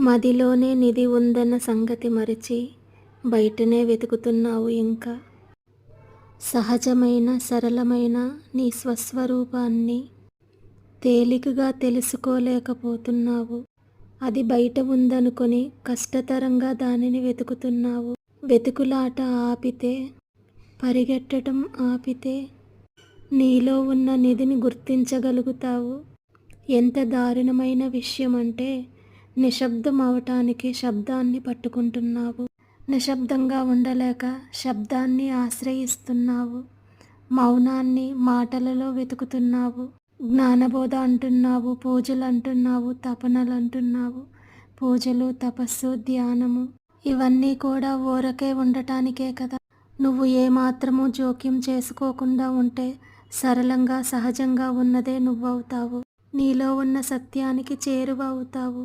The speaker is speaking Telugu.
మదిలోనే నిధి ఉందన్న సంగతి మరిచి బయటనే వెతుకుతున్నావు ఇంకా. సహజమైన సరళమైన నీ స్వస్వరూపాన్ని తేలికగా తెలుసుకోలేకపోతున్నావు. అది బయట ఉందనుకొని కష్టతరంగా దానిని వెతుకుతున్నావు. వెతుకులాట ఆపితే పరిగెట్టడం ఆపితే నీలో ఉన్న నిధిని గుర్తించగలుగుతావు. ఎంత దారుణమైన విషయం అంటే నిశ్శబ్దమవటానికి శబ్దాన్ని పట్టుకుంటున్నావు. నిశ్శబ్దంగా ఉండలేక శబ్దాన్ని ఆశ్రయిస్తున్నావు. మౌనాన్ని మాటలలో వెతుకుతున్నావు. జ్ఞానబోధ అంటున్నావు. పూజలు అంటున్నావు తపనలు అంటున్నావు పూజలు తపస్సు ధ్యానము ఇవన్నీ కూడా ఊరకే ఉండటానికే కదా. నువ్వు ఏమాత్రము జోక్యం చేసుకోకుండా ఉంటే సరళంగా సహజంగా ఉన్నదే నువ్వవుతావు. నీలో ఉన్న సత్యానికి చేరువవుతావు.